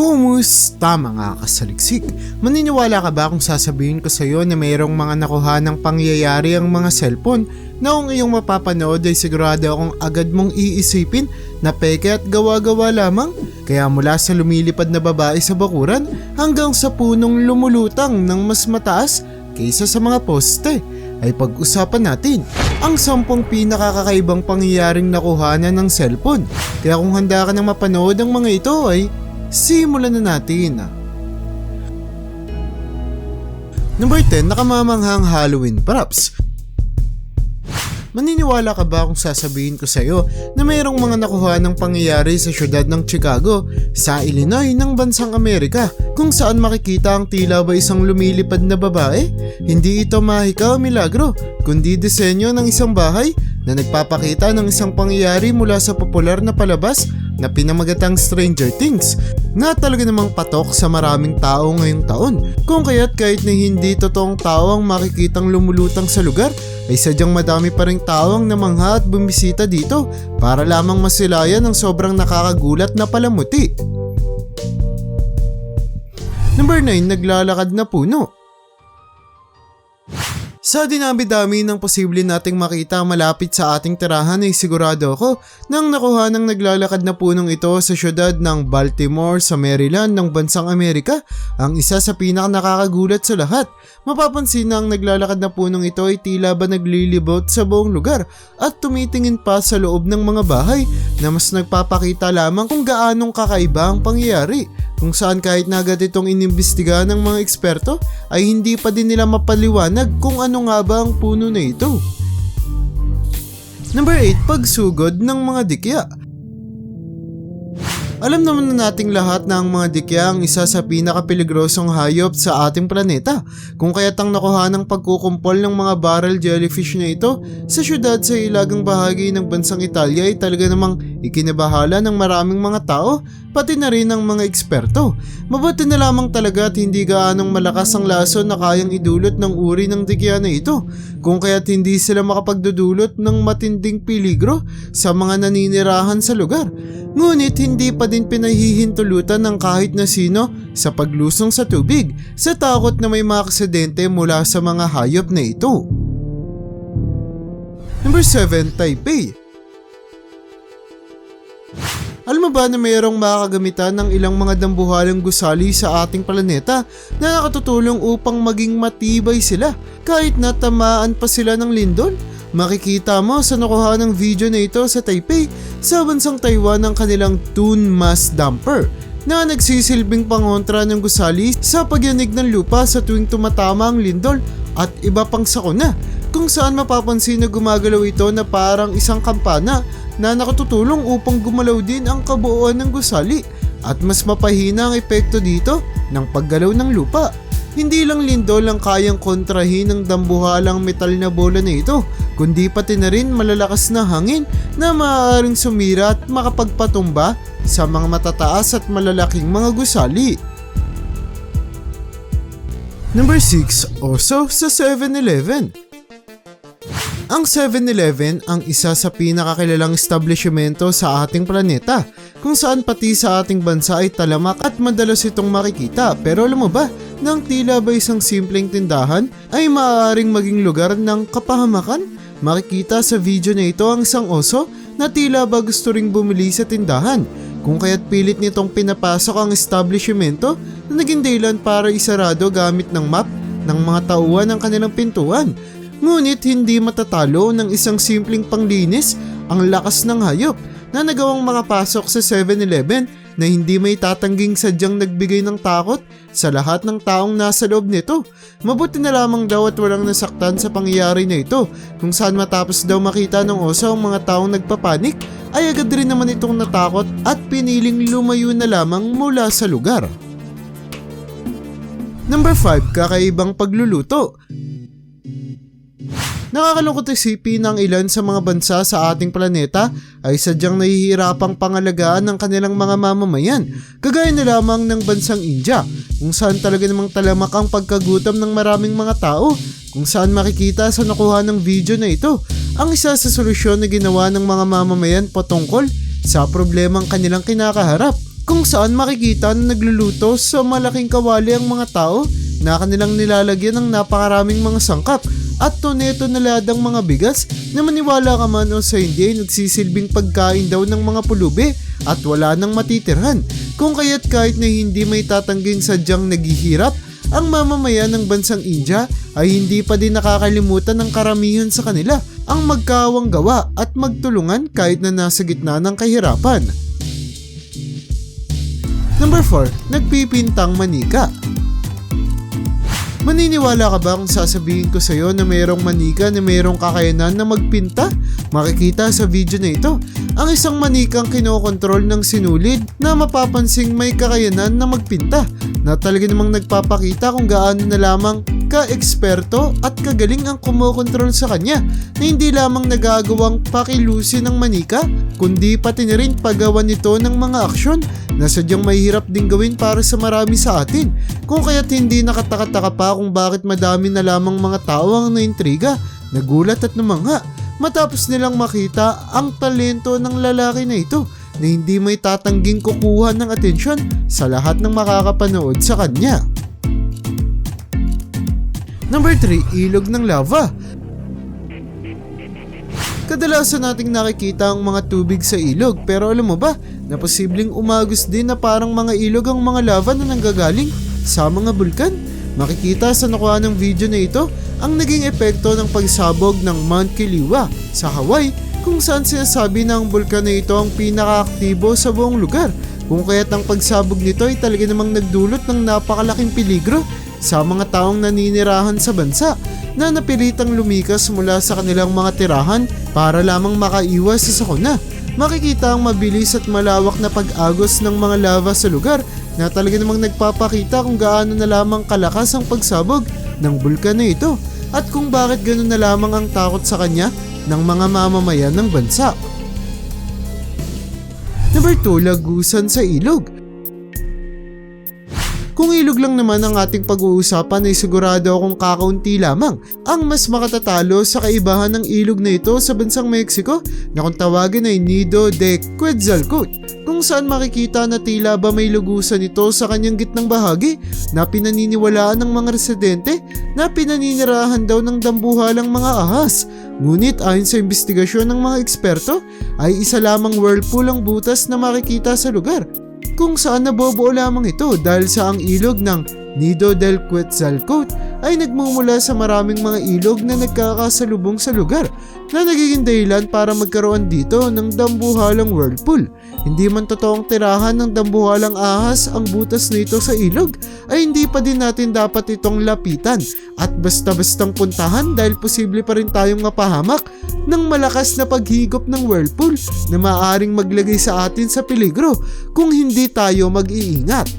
Kumusta mga kasaliksik? Maniniwala ka ba kung sasabihin ko sa iyo na mayroong mga nakuha ng pangyayari ang mga cellphone na kung iyong mapapanood ay sigurado akong agad mong iisipin na peke at gawa-gawa lamang? Kaya mula sa lumilipad na babae sa bakuran hanggang sa punong lumulutang ng mas mataas kaysa sa mga poste ay pag-usapan natin ang sampung pinakakakaibang pangyayaring nakuhanan ng cellphone. Kaya kung handa ka nang mapanood ang mga ito ay simulan na natin. Number 10, nakamamanghang Halloween props. Maniniwala ka ba kung sasabihin ko sa iyo na mayroong mga nakuha ng pangyayari sa syudad ng Chicago sa Illinois ng bansang Amerika kung saan makikita ang tila ba isang lumilipad na babae? Hindi ito mahika o milagro kundi disenyo ng isang bahay na nagpapakita ng isang pangyayari mula sa popular na palabas na pinamagatang Stranger Things na talaga namang patok sa maraming tao ngayong taon. Kung kaya't kahit na hindi totoong tao ang makikitang lumulutang sa lugar, ay sadyang madami pa rin tao ang namangha at bumisita dito para lamang masilayan ang sobrang nakakagulat na palamuti. Number 9, naglalakad na puno. Sa dinami-dami ng posible nating makita malapit sa ating tirahan ay sigurado ako nang nakuha ng naglalakad na punong ito sa syudad ng Baltimore sa Maryland ng bansang Amerika ang isa sa pinaka nakakagulat sa lahat. Mapapansin na ang naglalakad na punong ito ay tila ba naglilibot sa buong lugar at tumitingin pa sa loob ng mga bahay na mas nagpapakita lamang kung gaanong kakaiba ang pangyayari kung saan kahit na agad itong inimbestigahan ng mga eksperto ay hindi pa din nila mapaliwanag kung ano nga ba ang puno na ito. Number 8, pagsugod ng mga dikya. Alam naman na nating lahat na ang mga dikya ang isa sa pinakapeligrosong hayop sa ating planeta kung kaya't ang nakuha ng pagkukumpol ng mga barrel jellyfish na ito sa syudad sa ilagang bahagi ng bansang Italia ay talaga namang ikinabahala ng maraming mga tao pati na rin ng mga eksperto. Mabuti na lamang talaga at hindi gaanong malakas ang laso na kayang idulot ng uri ng dikya na ito kung kaya't hindi sila makapagdudulot ng matinding peligro sa mga naninirahan sa lugar. Ngunit hindi pa din pinahihintulutan ng kahit na sino sa paglusong sa tubig sa takot na may mga aksidente mula sa mga hayop na ito. Number 7, Taipei. Alam mo ba na mayroong makakagamitan ng ilang mga dambuhalang gusali sa ating planeta na nakatutulong upang maging matibay sila kahit natamaan pa sila ng lindol? Makikita mo sa nakuha ng video na ito sa Taipei sa bansang Taiwan ang kanilang Toon Mass Dumper na nagsisilbing pangontra ng gusali sa pagyanig ng lupa sa tuwing tumatama ang lindol at iba pang sakuna kung saan mapapansin na gumagalaw ito na parang isang kampana na nakatutulong upang gumalaw din ang kabuuan ng gusali at mas mapahina ang epekto dito ng paggalaw ng lupa. Hindi lang lindol ang kayang kontrahin ng dambuhalang metal na bola na ito, kundi pati na rin malalakas na hangin na maaaring sumira at makapagpatumba sa mga matataas at malalaking mga gusali. Number 6, Oso sa 7-Eleven. Ang 7-Eleven ang isa sa pinakakilalang establishmento sa ating planeta kung saan pati sa ating bansa ay talamak at madalas itong makikita pero alam mo ba nang tila ba isang simpleng tindahan ay maaaring maging lugar ng kapahamakan? Makikita sa video na ito ang isang oso na tila ba gusto ring bumili sa tindahan kung kaya't pilit nitong pinapasok ang establishmento na naging dahilan para isarado gamit ng map ng mga tauhan ng kanilang pintuan Ngunit hindi matatalo ng isang simpleng panglinis ang lakas ng hayop na nagawang makapasok sa 7-Eleven na hindi may tatangging sadyang nagbigay ng takot sa lahat ng taong nasa loob nito. Mabuti na lamang daw at walang nasaktan sa pangyayari na ito kung saan matapos daw makita ng oso ang mga taong nagpapanik ay agad rin naman itong natakot at piniling lumayo na lamang mula sa lugar. Number 5, kakaibang pagluluto. Nakakalungkot isipin ng ilan sa mga bansa sa ating planeta ay sadyang nahihirapang pangalagaan ng kanilang mga mamamayan, kagaya na lamang ng bansang India, kung saan talaga namang talamak ang pagkagutom ng maraming mga tao, kung saan makikita sa nakuha ng video na ito ang isa sa solusyon na ginawa ng mga mamamayan patungkol sa problemang kanilang kinakaharap kung saan makikita na nagluluto sa malaking kawali ang mga tao na kanilang nilalagyan ng napakaraming mga sangkap at toneto na ladang mga bigas na maniwala ka man o sa hindi ay nagsisilbing pagkain daw ng mga pulubi at wala nang matitirhan. Kung kaya't kahit na hindi may tatangging sadyang naghihirap, ang mamamayan ng bansang India ay hindi pa din nakakalimutan ng karamihan sa kanila ang magkawang gawa at magtulungan kahit na nasa gitna ng kahirapan. Number 4, nagpipintang manika. Maniniwala ka ba kung sasabihin ko sa iyo na mayroong manika na mayroong kakayanan na magpinta? Makikita sa video na ito ang isang manikang kinokontrol ng sinulid na mapapansing may kakayanan na magpinta na talaga namang nagpapakita kung gaano na lamang ka-eksperto at kagaling ang kumokontrol sa kanya na hindi lamang nagagawang pakilusin ng manika kundi pati na rin paggawa nito ng mga aksyon na sadyang mahirap din gawin para sa marami sa atin kung kaya't hindi nakatakataka pa kung bakit madami na lamang mga tao ang naintriga, nagulat at namangha matapos nilang makita ang talento ng lalaki na ito na hindi may tatangging kukuha ng atensyon sa lahat ng makakapanood sa kanya. Number 3, ilog ng lava. Kadalasan nating nakikita ang mga tubig sa ilog pero alam mo ba na posibleng umagos din na parang mga ilog ang mga lava na nanggagaling sa mga bulkan? Makikita sa nakuha ng video na ito ang naging epekto ng pagsabog ng Mount Kiliwa sa Hawaii kung saan sinasabi na ang bulkan na ito ang pinakaaktibo sa buong lugar kung kaya't ang pagsabog nito ay talaga namang nagdulot ng napakalaking peligro sa mga taong naninirahan sa bansa na napilitang lumikas mula sa kanilang mga tirahan para lamang makaiwas sa sakuna. Makikita ang mabilis at malawak na pag-agos ng mga lava sa lugar na talaga namang nagpapakita kung gaano na lamang kalakas ang pagsabog ng bulkan na ito at kung bakit ganoon na lamang ang takot sa kanya ng mga mamamayan ng bansa. Number 2, lagusan sa ilog. Kung ilog lang naman ang ating pag-uusapan ay sigurado akong kakaunti lamang ang mas makatatalo sa kaibahan ng ilog na ito sa bansang Mexico na kung tawagin ay Nido de Quetzalcoatl kung saan makikita na tila ba may lugusan ito sa kanyang gitnang bahagi na pinaniniwalaan ng mga residente na pinaninirahan daw ng dambuhalang mga ahas. Ngunit ayon sa investigasyon ng mga eksperto ay isa lamang whirlpool ang butas na makikita sa lugar kung saan nabobuo lamang ito dahil sa ang ilog ng Nido del Quetzalcoatl ay nagmumula sa maraming mga ilog na nagkakasalubong sa lugar na nagiging dahilan para magkaroon dito ng dambuhalang whirlpool. Hindi man totoong tirahan ng dambuhalang ahas ang butas nito sa ilog ay hindi pa din natin dapat itong lapitan at basta-bastang puntahan dahil posible pa rin tayong mapahamak ng malakas na paghigop ng whirlpool na maaaring maglagay sa atin sa peligro kung hindi tayo mag-iingat.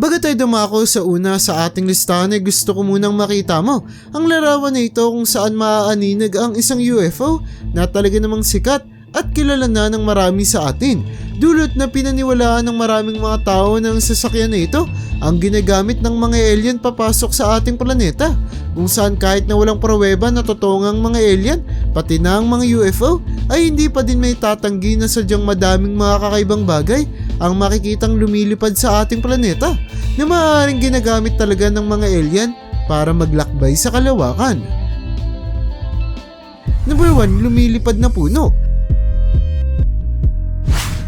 Bago tayo dumako sa una sa ating listahan ay gusto ko munang makita mo ang larawan na ito kung saan maaaninag ang isang UFO na talaga namang sikat at kilala na ng marami sa atin. Dulot na pinaniwalaan ng maraming mga tao ng sasakyan na ito ang ginagamit ng mga alien papasok sa ating planeta kung saan kahit na walang pruweba na totoong mga alien pati na ang mga UFO ay hindi pa din may tatanggi na sadyang madaming mga kakaibang bagay ang makikitang lumilipad sa ating planeta na maaaring ginagamit talaga ng mga alien para maglakbay sa kalawakan. Number 1, lumilipad na puno.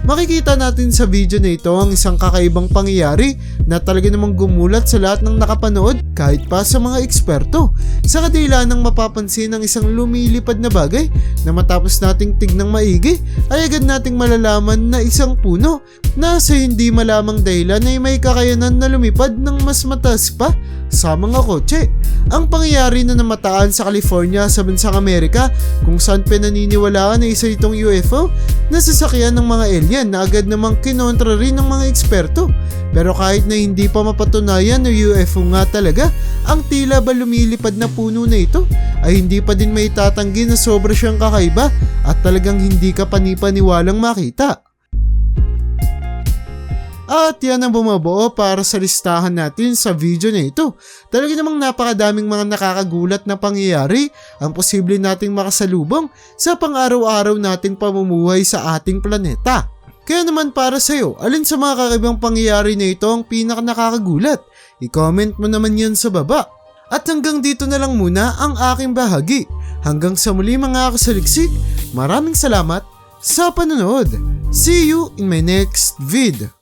Makikita natin sa video na ito ang isang kakaibang pangyayari na talaga namang gumulat sa lahat ng nakapanood kahit pa sa mga eksperto. Sa kadila ng mapapansin ng isang lumilipad na bagay na matapos nating tignang maigi ay agad nating malalaman na isang puno na sa hindi malamang dahilan ay may kakayanan na lumipad ng mas mataas pa sa mga kotse. Ang pangyayari na namataan sa California sa bansang Amerika kung saan pinaniniwalaan na isa itong UFO na sasakyan ng mga alien na agad namang kinontra rin ng mga eksperto. Pero kahit na hindi pa mapatunayan na UFO nga talaga, ang tila ba lumilipad na puno na ito ay hindi pa din may tatanggi na sobra siyang kakaiba at talagang hindi ka panipaniwalang makita. At yan ang bumabuo para sa listahan natin sa video na ito. Talaga namang napakadaming mga nakakagulat na pangyayari ang posible nating makasalubong sa pang-araw-araw nating pamumuhay sa ating planeta. Kaya naman para sa'yo, alin sa mga kakaibang pangyayari na ito ang pinaka nakakagulat? I-comment mo naman yan sa baba. At hanggang dito na lang muna ang aking bahagi. Hanggang sa muli mga kasaliksik, maraming salamat sa panonood. See you in my next vid.